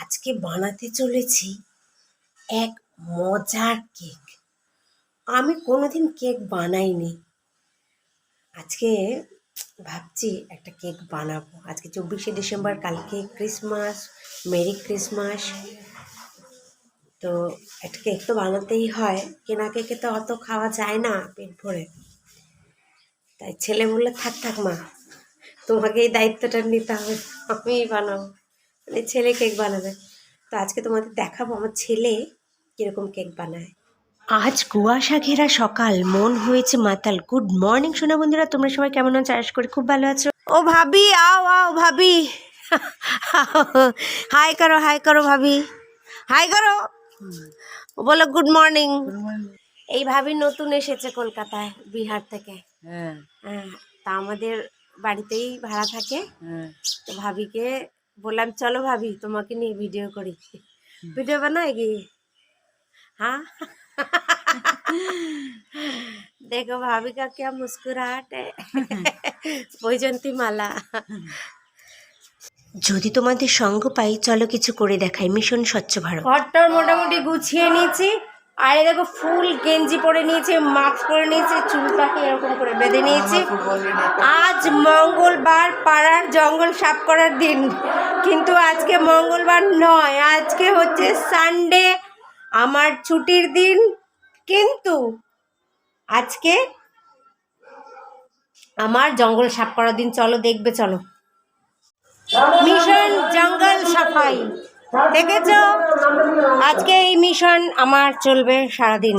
আজকে বানাতে চলেছি এক মজার কেক। আমি কোনোদিন কেক বানাইনি। আজকে ভাবছি একটা কেক বানাবো। আজকে চব্বিশে ডিসেম্বর, কালকে ক্রিসমাস, মেরি ক্রিসমাস। তো একটা কেক তো বানাতেই হয়। কেনা কেকে তো অত খাওয়া যায় না পেট ভরে। তাই ছেলে বললে থাক থাক মা তোমাকে এই দায়িত্বটা নিতে হবে। আমিই বানাবো। ছেলে কেক বানাবে। তো আজকে তোমাদের দেখাবো আমার ছেলে কীরকম কেক বানায়। আজ কুয়াশা ঘেরা সকাল মন হয়েছে মাতাল। গুড মর্নিং সোনা বন্ধুরা তোমরা সবাই কেমন আছো? আশা করি খুব ভালো আছো। ও ভাবি আও আও ভাবি। হাই করো হাই করো ভাবি। হাই করো। বলো গুড মর্নিং এই ভাবি নতুন এসেছে কলকাতায় বিহার থেকে। হ্যাঁ। হ্যাঁ তা আমাদের বাড়িতেই ভাড়া থাকে। হ্যাঁ। তো ভাবিকে বললাম চলো ভাবি তোমাকে নিয়ে ভিডিও করি। ভিডিও বানায় গিয়ে হ্যাঁ? দেখো भाभी का মুস্কুরাট। বৈজন্তী মালা। যদি তোমাদের সঙ্গ পাই চলো কিছু করে দেখাই। মিশন স্বচ্ছ ভারত। ঘরটা মোটামুটি গুছিয়ে নিয়েছি। আর এই দেখো ফুল গেঞ্জি পরে নিয়েছে মাস্ক পরে নিয়েছে চুলটাকে এরকম করে বেঁধে নিয়েছি। আজ মঙ্গলবার পাড়ার জঙ্গল সাফ করার দিন। কিন্তু আজকে মঙ্গলবার নয় আজকে হচ্ছে সানডে আমার ছুটির দিন। কিন্তু আজকে আমার জঙ্গল সাফ করার দিন। চলো দেখবে চলো। মিশন জঙ্গল সাফাই। দেখেছ? আজকে এই মিশন আমার চলবে সারাদিন।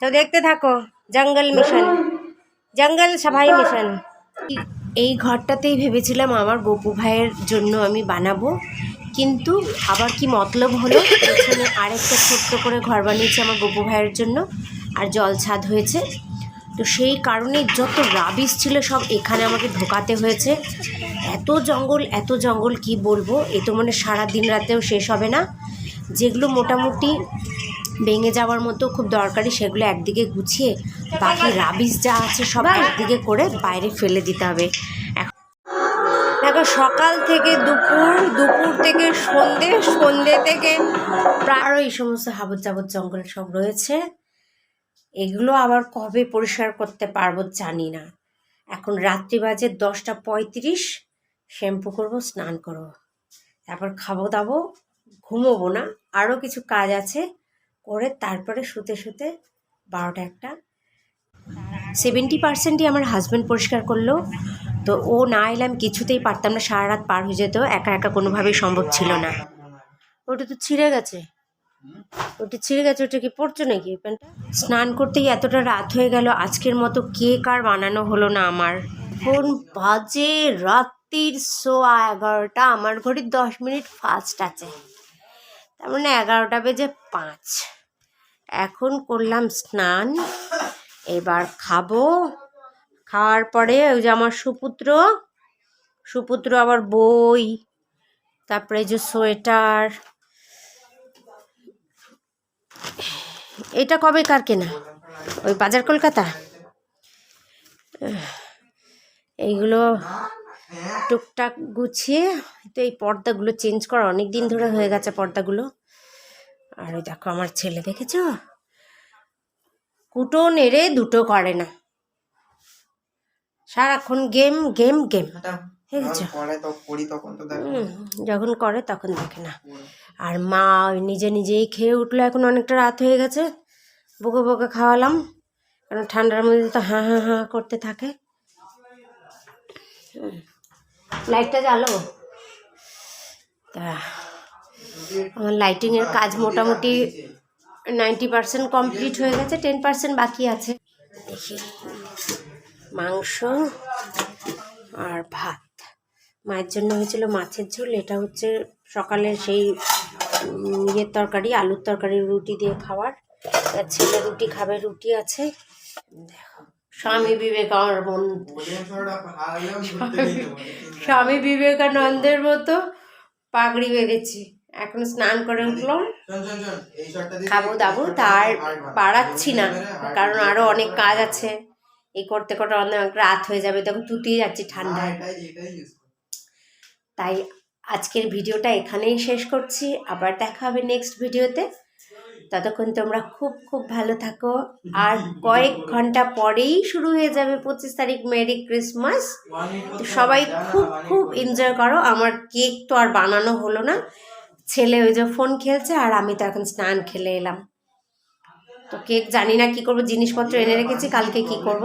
তো দেখতে থাকো, জঙ্গল মিশন। জঙ্গল সাফাই মিশন। এই ঘরটাতেই ভেবেছিলাম আমার গপু ভাইয়ের জন্য আমি বানাবো, কিন্তু আবার কি মতলব হলো? পেছনে আরেকটা ছোট্ট করে ঘর বানিয়েছি আমার গপু ভাইয়ের জন্য, আর জল ছাদ হয়েছে। তো সেই কারণে যত রাবিশ ছিল সব এখানে আমাকে ঢোকাতে হয়েছে। এত জঙ্গল এত জঙ্গল কি বলব? এ তো মানে সারা দিন রাতেও শেষ হবে না। যেগুলো মোটামুটি ভেঙে যাওয়ার মতো খুব দরকারি সেগুলো একদিকে গুছিয়ে বাকি রাবিশ যা আছে সব একদিকে করে বাইরে ফেলে দিতে হবে। এখন দেখো সকাল থেকে দুপুর দুপুর থেকে সন্ধে সন্ধে থেকে প্রায় এই সমস্ত হাবত জাবত জঙ্গল সব রয়েছে। এগুলো আবার কবে পরিষ্কার করতে পারব জানি না। এখন রাত্রি বাজে দশটা পঁয়ত্রিশ, শ্যাম্পু করব, স্নান করব। তারপর খাব দাবো, ঘুমোবো না আরও কিছু কাজ আছে, করে তারপরে শুতে শুতে বারোটা একটা। সেভেন্টি পার্সেন্টই আমার হাজব্যান্ড পরিষ্কার করল, তো ও না এলে আমি কিছুতেই পারতাম না, সারা রাত পার হয়ে যেত, একা একা কোনোভাবেই সম্ভব ছিল না। ওটা তো ছিঁড়ে গেছে। ওটা ছিঁড়ে গেছে, ওটা কি পড়ছো নাকি প্যান্টটা? স্নান করতেই এতটা রাত হয়ে গেল, আজকের মতো কেক আর বানানো হলো না আমার। এখন বাজে রাত্রির সোয়া এগারোটা, আমার ঘড়ির দশ মিনিট ফাস্ট আছে। তার মানে এগারোটা বেজে পাঁচ। এখন করলাম স্নান, এবার খাব। খাওয়ার পরে ওই যে আমার সুপুত্র সুপুত্র আবার বই, তারপরে যে সোয়েটার এটা কবে কার কেনা? ওই বাজার কলকাতা? এইগুলো টুকটাক গুছিয়ে, তো এই পর্দাগুলো চেঞ্জ করা অনেক দিন ধরে হয়ে গেছে পর্দাগুলো। আর ওই দেখো আমার ছেলে, দেখেছ? কুটো নেড়ে দুটো করে না। সারাক্ষণ গেম গেম গেম। যখন করে তখন দেখে। না। আর মা ওই নিজে নিজেই খেয়ে উঠল এখন অনেকটা রাত হয়ে গেছে। বকে বকে খাওয়ালাম। কারণ ঠান্ডার মধ্যে তো হাঁ হাঁ হাঁ করতে থাকে। লাইটটা জ্বালো? তা আমার লাইটিংয়ের কাজ মোটামুটি নাইনটি পার্সেন্ট কমপ্লিট হয়ে গেছে টেন পার্সেন্ট বাকি আছে। দেখি। মাংস আর ভাত। মায়ের জন্য হয়েছিল মাছের ঝোল। এটা হচ্ছে সকালের সেই ইয়ের তরকারি, আলুর তরকারি, রুটি দিয়ে খাওয়ার। ছেলে রুটি খাবে, রুটি আছে। স্বামী বিবেকানন্দ। স্বামী বিবেকানন্দের মতো পাগড়ি বেঁধেছি। এখন স্নান করে উঠলাম। খাব দাবো, তার পারাচ্ছি না, কারণ আরও অনেক কাজ আছে। এই করতে করতে অনেক রাত হয়ে যাবে, তখন তুতিয়ে যাচ্ছি ঠান্ডায়। তাই আজকের ভিডিওটা এখানেই শেষ করছি। আবার দেখা হবে নেক্সট ভিডিওতে। ততক্ষণ তোমরা খুব খুব ভালো থাকো। আর কয়েক ঘণ্টা পরেই শুরু হয়ে যাবে পঁচিশ তারিখ মেরি ক্রিসমাস। তো সবাই খুব খুব এনজয় করো। আমার কেক তো আর বানানো হলো না। ছেলে ওই যে ফোন খেলছে আর আমি তো এখন স্নান খেলে এলাম। তো কেক জানি না কি করব, জিনিসপত্র এনে রেখেছি, কালকে কি করব?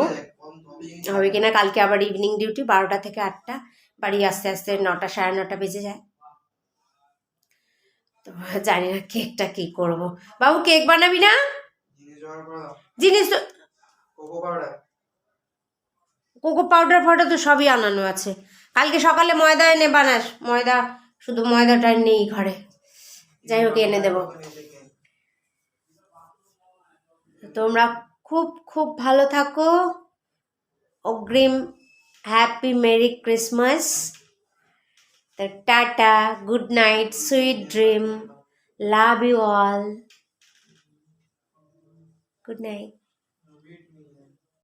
হবে কিনা? কালকে আবার ইভিনিং ডিউটি বারোটা থেকে আটটা। বাড়ি আস্তে আস্তে নটা সাড়ে নটা বেজে যায়। তো জানি না কেকটা কি করব। বাবু কেক বানাবি না? জিনিস তো কোকো পাউডার। ফাউডার তো সবই আনানো আছে। কালকে সকালে ময়দা এনে বানাস। ময়দা শুধু ময়দাটা নেই ঘরে। যাই হোক এনে দেবো। তোমরা খুব খুব ভালো থাকো। অগ্রিম happy Merry Christmas. The Tata, good night, sweet dream. Love you all. Good night.